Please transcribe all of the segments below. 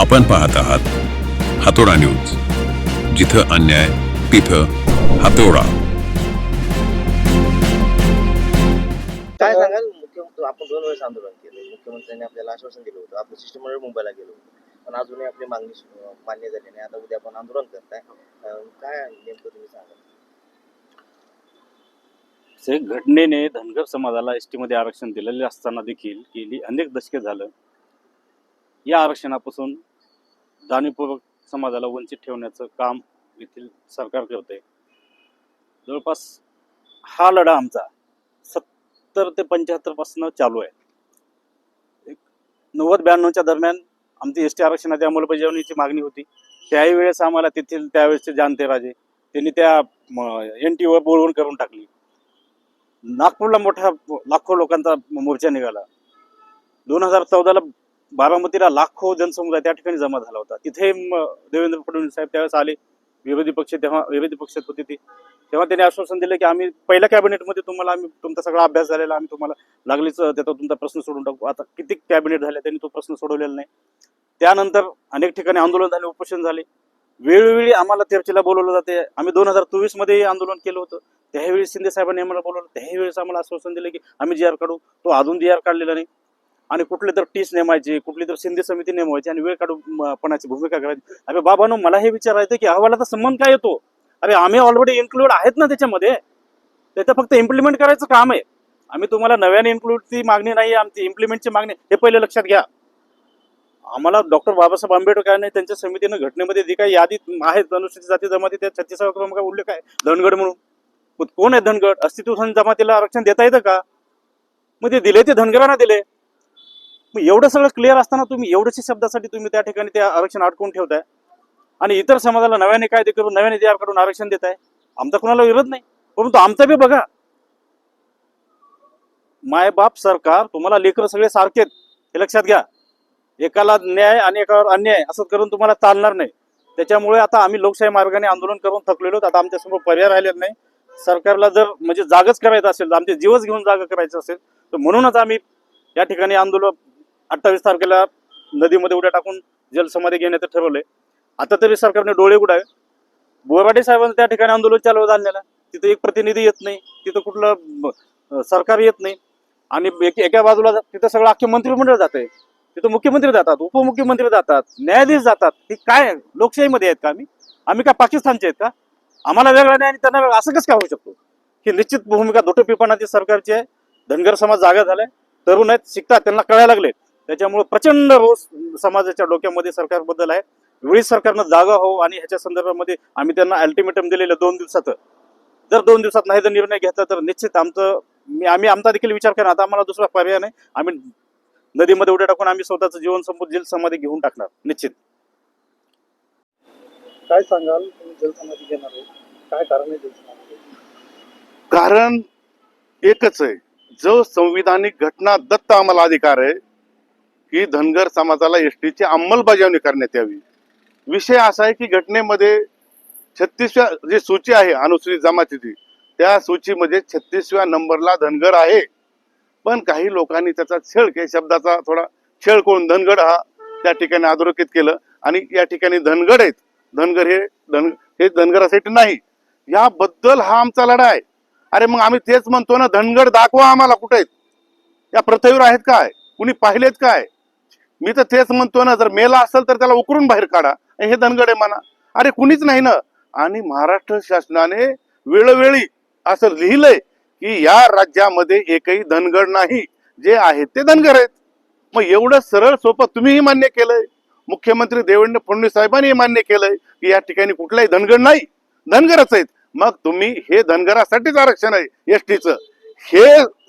आपण पाहत आहात हातोडा न्यूज जिथं अन्याय तिथं हातोडा. काय सांगाल? मुख्यमंत्री आपण दोन वेळेस आंदोलन केलं. मुख्यमंत्र्यांनी आपल्याला आश्वासन दिलं होतं. आपलं शिष्टमंडळ मुंबईला गेलो होतं. पण अजूनही आपली मागणी मान्य झाली नाही. आता उद्या आपण आंदोलन करताय. काय नेमकं तुम्ही सांगा से घटनेने धनगर समाजाला एसमध्ये आरक्षण दिलेले असताना देखील गेली अनेक दशके झालं. या आरक्षणापासून जाणीवपूर्वक समाजाला वंचित ठेवण्याचं काम येथील सरकार करते जवळपास हा लढा आमचा सत्तर ते पंच्याहत्तरपासून चालू आहे. एक नव्वद ब्याण्णवच्या दरम्यान आमची एस टी आरक्षणाची अंमलबजावणीची मागणी होती. त्याही वेळेस आम्हाला तेथील त्यावेळेसचे जाणते राजे त्यांनी त्या एन टीवर बोलवून करून टाकली. नागपूरला मोठा लाखो लोकांचा मोर्चा निघाला. दोन हजार चौदाला बारामतीला लाखो जनसमुदाय त्या ठिकाणी जमा झाला होता. तिथे देवेंद्र फडणवीस साहेब त्यावेळेस आले. विरोधी पक्ष तेव्हा विरोधी पक्षात होते ते. तेव्हा त्यांनी आश्वासन दिलं की आम्ही पहिल्या कॅबिनेटमध्ये तुम्हाला आम्ही तुमचा सगळा अभ्यास झालेला आम्ही तुम्हाला लागलीच त्याचा तुमचा प्रश्न सोडून टाकू. आता किती कॅबिनेट झाले त्यांनी तो प्रश्न सोडवलेला नाही. त्यानंतर अनेक ठिकाणी आंदोलन झाले उपोषण झाले. वेळोवेळी आम्हाला चर्चेला बोलवलं जाते. आम्ही दोन हजार चोवीसमध्ये आंदोलन केलं होतं. त्यावेळी शिंदे साहेबांनी आम्हाला बोलवलं. त्याही वेळेस आम्हाला आश्वासन दिलं की आम्ही जी आर काढू तो अजून जी आर काढलेला नाही. आणि कुठले तर टीस नेमायचे कुठली तर शिंदे समिती नेमवायची आणि वेळ काढूपणाची भूमिका करायची. अरे बाबानो मला हे विचारायचं की अहवालाचा संबंध काय येतो? अरे आम्ही ऑलरेडी इन्क्लूड आहेत ना त्याच्यामध्ये. त्याचं फक्त इम्प्लिमेंट करायचं काम आहे. आम्ही तुम्हाला नव्याने इन्क्लूडची मागणी नाही आमची इम्प्लिमेंटची मागणी हे पहिले लक्षात घ्या. आम्हाला डॉक्टर बाबासाहेब आंबेडकरांनी त्यांच्या समितीनं घटनेमध्ये जी काही यादी आहेत अनुसूचित जाती जमाती त्या छत्तीसाव्या क्रमांक उल्लेख आहे. धनगड म्हणून. कोण आहे धनगड? अस्तित्व जमातीला आरक्षण देता येतं का? मग ते दिले ते धनगरांना दिले. मग एवढं सगळं क्लिअर असताना तुम्ही एवढ्याशा शब्दासाठी तुम्ही त्या ठिकाणी ते आरक्षण अडकून ठेवताय. आणि इतर समाजाला नव्याने कायदे करून नव्याने तयार करून आरक्षण देताय. आमचा कुणाला विरोध नाही. परंतु आमचा बी बघा. मायबाप सरकार तुम्हाला लेकरं सगळे सारखेत हे लक्षात घ्या. एकाला न्याय आणि एकावर अन्याय असं करून तुम्हाला चालणार नाही. त्याच्यामुळे आता आम्ही लोकशाही मार्गाने आंदोलन करून थकलेलो आता आमच्यासमोर पर्याय राहिलेला नाही. सरकारला जर म्हणजे जागच करायचं असेल आमचे जीवच घेऊन जागा करायचं असेल तर म्हणूनच आम्ही या ठिकाणी आंदोलन अठ्ठावीस तारखेला नदीमध्ये उड्या टाकून जलसमाधी घेण्याचं ठरवलंय. आता तरी सरकारने डोळे उडावे बोराडे साहेबांचं त्या ठिकाणी आंदोलन चालू झालेलं. तिथं एक प्रतिनिधी येत नाही. तिथं कुठलं सरकार येत नाही. आणि एक- एका बाजूला तिथं सगळं अख्खे मंत्रिमंडळ जात आहे तिथं मुख्यमंत्री जातात उपमुख्यमंत्री जातात न्यायाधीश जातात. ही काय लोकशाहीमध्ये आहेत का आम्ही? आम्ही का पाकिस्तानचे आहेत का? आम्हाला वेगळा नाही आणि त्यांना वेगळा. असं कसं काय होऊ शकतो? ही निश्चित भूमिका दोटोपीपणाची सरकारची आहे. धनगर समाज जागा झालाय. तरुण आहेत शिकतात त्यांना कळायला लागले त्याच्यामुळे प्रचंड रोष समाजाच्या डोक्यामध्ये सरकारबद्दल आहे. वेळी सरकारनं जागा हो आणि ह्याच्या संदर्भामध्ये आम्ही त्यांना अल्टिमेटम दिलेलं दोन दिवसाचं जर दोन दिवसात नाही जर निर्णय घेतला तर निश्चित आमचं मी आम्ही आमचा देखील विचार करा आता आम्हाला दुसरा पर्याय नाही. आम्ही नदीमध्ये उड्या टाकून आम्ही स्वतःचं जीवन संपून जेल समाधी घेऊन टाकणार निश्चित. काय सांगाल? तुम्ही जलसमाधी घेणार आहे काय कारण आहे जलसमाधी कारण एकच आहे. जो संविधानिक घटना दत्त आम्हाला अधिकार आहे की धनगर समाजाला एस टीची अंमलबजावणी करण्यात यावी. विषय असा आहे की घटनेमध्ये छत्तीसव्या जी सूची आहे अनुसूचित जमातीची त्या सूचीमध्ये छत्तीसव्या नंबरला धनगर आहे. पण काही लोकांनी त्याचा छेळ के शब्दाचा थोडा छेळ करून धनगड हा त्या ठिकाणी अधोरेखित केलं आणि या ठिकाणी धनगड आहेत. धनगर हे धन हे धनगरासाठी नाही. याबद्दल हा आमचा लढा आहे. अरे मग आम्ही तेच म्हणतो ना धनगड दाखवा आम्हाला कुठे आहेत? या प्रथेवर आहेत काय? कुणी पाहिलेत काय? मी तर तेच म्हणतो ना जर मेला असेल तर त्याला उकरून बाहेर काढा हे धनगड म्हणा अरे कुणीच नाही ना. आणि महाराष्ट्र शासनाने वेळोवेळी असं लिहिलंय की या राज्यामध्ये एकही धनगड नाही. जे आहेत ते धनगर आहेत. मग एवढं सरळ सोपं तुम्हीही मान्य केलंय. मुख्यमंत्री देवेंद्र फडणवीस साहेबांनी मान्य केलंय की या ठिकाणी कुठलाही धनगड नाही. धनगरच आहेत. मग तुम्ही हे धनगरासाठीच आरक्षण आहे एसटीचं हे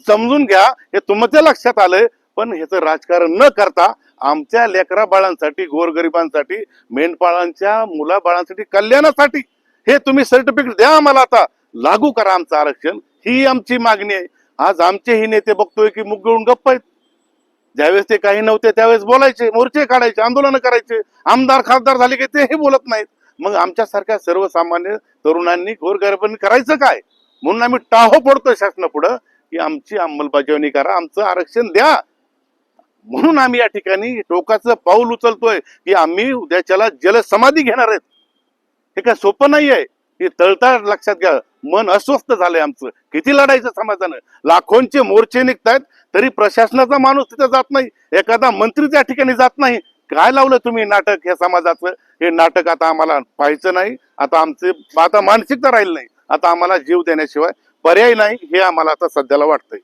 समजून घ्या हे तुमच्या लक्षात आलंय. पण ह्याचं राजकारण न करता आमच्या लेकरा बाळांसाठी गोरगरिबांसाठी मेंढपाळांच्या मुलाबाळांसाठी कल्याणासाठी हे तुम्ही सर्टिफिकेट द्या आम्हाला आता. लागू करा आमचं आरक्षण. ही आमची मागणी आहे. आज आमचेही नेते बघतोय की मुग गिळून गप्प आहेत. ज्यावेळेस ते काही नव्हते त्यावेळेस बोलायचे मोर्चे काढायचे आंदोलन करायचे. आमदार खासदार झाले की तेही बोलत नाहीत. मग आमच्यासारख्या सर्वसामान्य तरुणांनी गोरगरिबांनी करायचं काय? म्हणून आम्ही टाहो पडतोय शासनापुढं की आमची अंमलबजावणी करा आमचं आरक्षण द्या. म्हणून आम्ही या ठिकाणी टोकाचं पाऊल उचलतोय की आम्ही उद्याच्याला जलसमाधी घेणार आहेत. हे काय सोपं नाही आहे हे तळताळ लक्षात घ्या. मन अस्वस्थ झालंय आमचं. किती लढायचं समाजानं लाखोंचे मोर्चे निघतायत तरी प्रशासनाचा माणूस तिथे जात नाही. एखादा मंत्री त्या ठिकाणी जात नाही. काय लावलं तुम्ही नाटक या समाजाचं? हे नाटक आता आम्हाला पाहायचं नाही. आता आमचे आता मानसिकता राहील नाही. आता आम्हाला जीव देण्याशिवाय पर्याय नाही हे आम्हाला आता सध्याला वाटतंय.